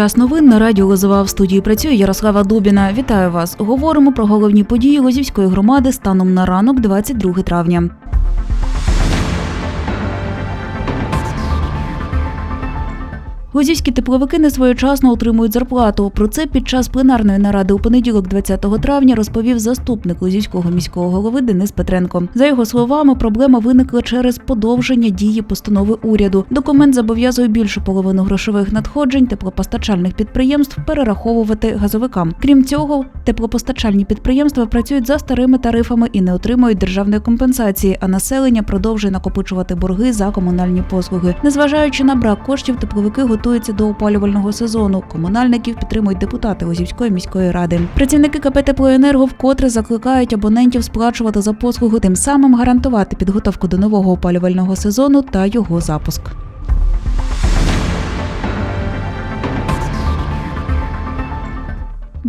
Час новин на радіо Лозова в студії працює Ярослава Дубіна. Вітаю вас. Говоримо про головні події Лозівської громади станом на ранок, 22 травня. Лозівські тепловики не своєчасно отримують зарплату. Про це під час пленарної наради у понеділок, 20 травня, розповів заступник Лозівського міського голови Денис Петренко. За його словами, проблема виникла через подовження дії постанови уряду. Документ зобов'язує більшу половину грошових надходжень теплопостачальних підприємств перераховувати газовикам. Крім цього, теплопостачальні підприємства працюють за старими тарифами і не отримують державної компенсації, а населення продовжує накопичувати борги за комунальні послуги. Незважаючи на брак коштів, тепловики готуються до опалювального сезону. Комунальників підтримують депутати Лозівської міської ради. Працівники КП «Теплоенерго» вкотре закликають абонентів сплачувати за послугу, тим самим гарантувати підготовку до нового опалювального сезону та його запуск.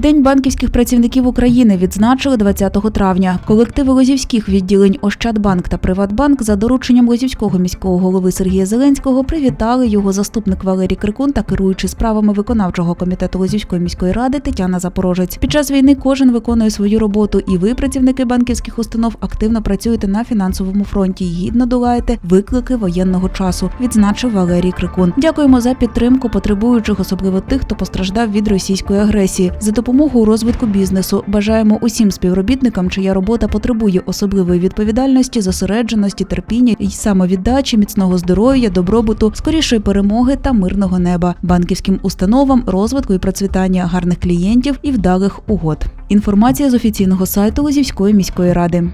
День банківських працівників України відзначили 20 травня. Колективи лозівських відділень Ощадбанк та Приватбанк за дорученням лозівського міського голови Сергія Зеленського привітали його заступник Валерій Крикун та керуючий справами виконавчого комітету Лозівської міської ради Тетяна Запорожець. Під час війни кожен виконує свою роботу, і ви, працівники банківських установ, активно працюєте на фінансовому фронті. Гідно долаєте виклики воєнного часу. Відзначив Валерій Крикун. Дякуємо за підтримку потребуючих, особливо тих, хто постраждав від російської агресії. За допомогу у розвитку бізнесу бажаємо усім співробітникам, чия робота потребує особливої відповідальності, зосередженості, терпіння і самовіддачі, міцного здоров'я, добробуту, скорішої перемоги та мирного неба, банківським установам, розвитку і процвітання гарних клієнтів і вдалих угод. Інформація з офіційного сайту Лозівської міської ради.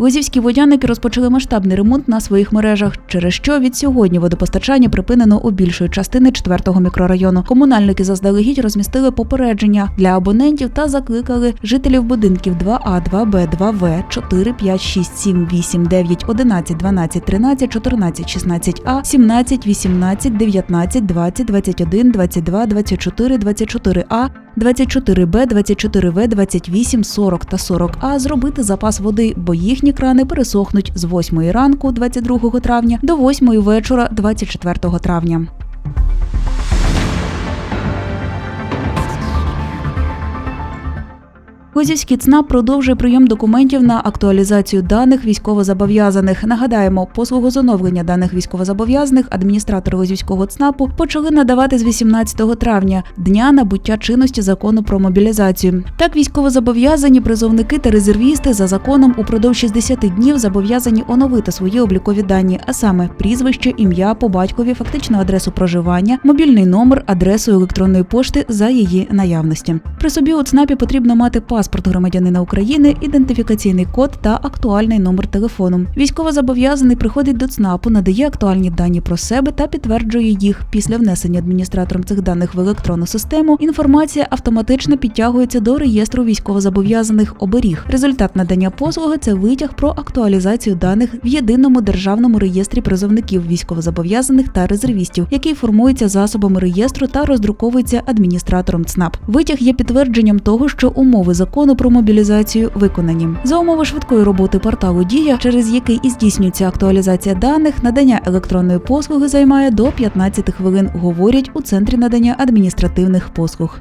Лозівські водяники розпочали масштабний ремонт на своїх мережах, через що від сьогодні водопостачання припинено у більшої частини 4-го мікрорайону. Комунальники заздалегідь розмістили попередження для абонентів та закликали жителів будинків 2А, 2Б, 2В, 4, 5, 6, 7, 8, 9, 11, 12, 13, 14, 16 А, 17, 18, 19, 20, 21, 22, 24, 24 А, 24Б, 24В, 28, 40 та 40А зробити запас води, бо їхні крани пересохнуть з 8 ранку 22 травня до 8 вечора 24 травня. Лозівський ЦНАП продовжує прийом документів на актуалізацію даних військовозобов'язаних. Нагадаємо, послугу з даних військовозобов'язаних адміністратори Лозівського ЦНАПу почали надавати з 18 травня, дня набуття чинності закону про мобілізацію. Так, військовозобов'язані призовники та резервісти за законом упродовж 60 днів зобов'язані оновити свої облікові дані, а саме прізвище, ім'я по батькові, фактичну адресу проживання, мобільний номер, адресу електронної пошти за її наявності. При собі у ЦНАПі потрібно мати паспорт громадянина України, ідентифікаційний код та актуальний номер телефону. Військовозобов'язаний приходить до ЦНАПу, надає актуальні дані про себе та підтверджує їх. Після внесення адміністратором цих даних в електронну систему інформація автоматично підтягується до реєстру військовозобов'язаних оберіг. Результат надання послуги це витяг про актуалізацію даних в єдиному державному реєстрі призовників військовозобов'язаних та резервістів, який формується засобами реєстру та роздруковується адміністратором ЦНАП. Витяг є підтвердженням того, що умови закону про мобілізацію виконані. За умови швидкої роботи порталу Дія, через який і здійснюється актуалізація даних, надання електронної послуги займає до 15 хвилин, говорять у центрі надання адміністративних послуг.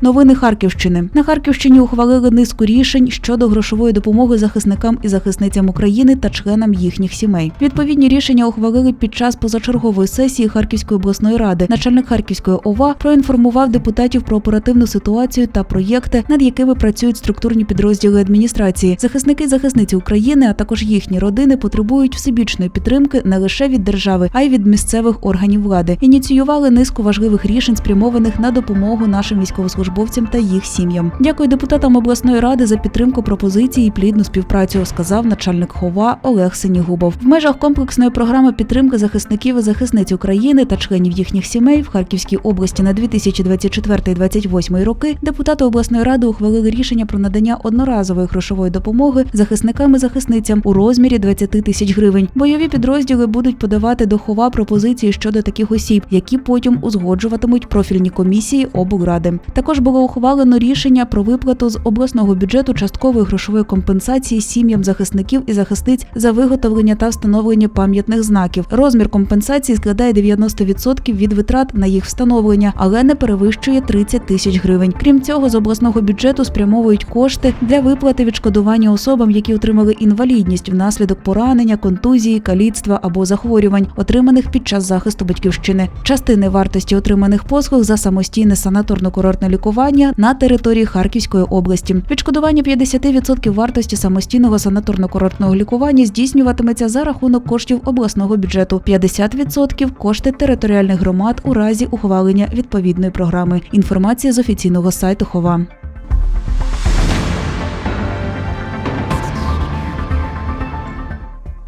Новини Харківщини на Харківщині ухвалили низку рішень щодо грошової допомоги захисникам і захисницям України та членам їхніх сімей. Відповідні рішення ухвалили під час позачергової сесії Харківської обласної ради. Начальник Харківської ОВА проінформував депутатів про оперативну ситуацію та проєкти, над якими працюють структурні підрозділи адміністрації. Захисники і захисниці України, а також їхні родини потребують всебічної підтримки не лише від держави, а й від місцевих органів влади. Ініціювали низку важливих рішень, спрямованих на допомогу нашим військовослужбовцям та їх сім'ям. Дякую депутатам обласної ради за підтримку пропозиції і плідну співпрацю, сказав начальник хова Олег Синігубов. В межах комплексної програми підтримки захисників і захисниць України та членів їхніх сімей в Харківській області на 2024-2028 роки депутати обласної ради ухвалили рішення про надання одноразової грошової допомоги захисникам і захисницям у розмірі 20 тисяч гривень. Бойові підрозділи будуть подавати до хова пропозиції щодо таких осіб, які потім узгоджуватимуть профільні комісії облради. Також Також було ухвалено рішення про виплату з обласного бюджету часткової грошової компенсації сім'ям захисників і захисниць за виготовлення та встановлення пам'ятних знаків. Розмір компенсації складає 90% від витрат на їх встановлення, але не перевищує 30 тисяч гривень. Крім цього, з обласного бюджету спрямовують кошти для виплати відшкодування особам, які отримали інвалідність внаслідок поранення, контузії, каліцтва або захворювань, отриманих під час захисту батьківщини. Частини вартості отриманих послуг за самостійне санаторно-курортне лікування на території Харківської області. Відшкодування 50% вартості самостійного санаторно-курортного лікування здійснюватиметься за рахунок коштів обласного бюджету, 50% – кошти територіальних громад у разі ухвалення відповідної програми. Інформація з офіційного сайту Хова.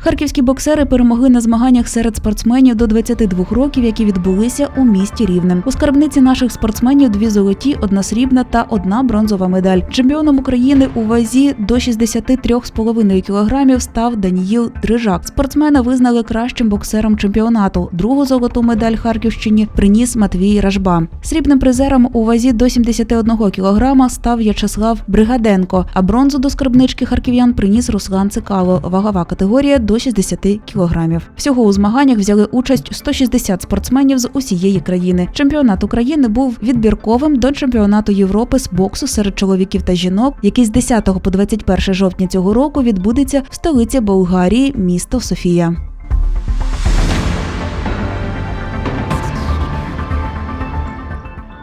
Харківські боксери перемогли на змаганнях серед спортсменів до 22 років, які відбулися у місті Рівнем. У скарбниці наших спортсменів дві золоті, одна срібна та одна бронзова медаль. Чемпіоном України у вазі до 63,5 кілограмів став Даніїл Дрижак. Спортсмена визнали кращим боксером чемпіонату. Другу золоту медаль Харківщині приніс Матвій Ражба. Срібним призером у вазі до 71 кілограма став В'ячеслав Бригаденко. А бронзу до скарбнички харків'ян приніс Руслан Цикало. Вагова категорія до 60 кілограмів. Всього у змаганнях взяли участь 160 спортсменів з усієї країни. Чемпіонат України був відбірковим до чемпіонату Європи з боксу серед чоловіків та жінок, який з 10 по 21 жовтня цього року відбудеться в столиці Болгарії, місто Софія.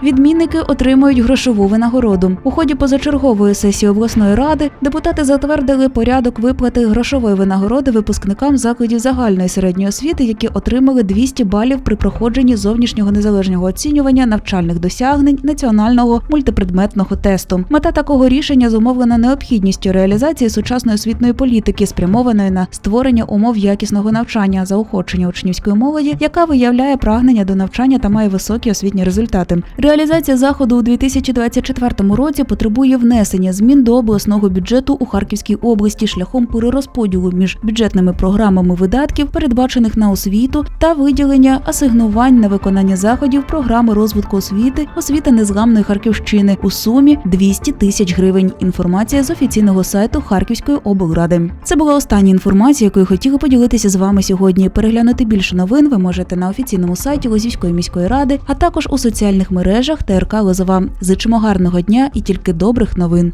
Відмінники отримують грошову винагороду. У ході позачергової сесії обласної ради депутати затвердили порядок виплати грошової винагороди випускникам закладів загальної середньої освіти, які отримали 200 балів при проходженні зовнішнього незалежного оцінювання навчальних досягнень національного мультипредметного тесту. Мета такого рішення зумовлена необхідністю реалізації сучасної освітної політики, спрямованої на створення умов якісного навчання, заохочення учнівської молоді, яка виявляє прагнення до навчання та має високі освітні результати. Реалізація заходу у 2024 році потребує внесення змін до обласного бюджету у Харківській області шляхом перерозподілу між бюджетними програмами видатків, передбачених на освіту, та виділення асигнувань на виконання заходів програми розвитку освіти, освіта незламної Харківщини у сумі 200 тисяч гривень. Інформація з офіційного сайту Харківської облради. Це була остання інформація, якою хотіли поділитися з вами сьогодні. Переглянути більше новин ви можете на офіційному сайті Лозівської міської ради, а також у соціальних мережах ТРК Лозова. Зичимо гарного дня і тільки добрих новин.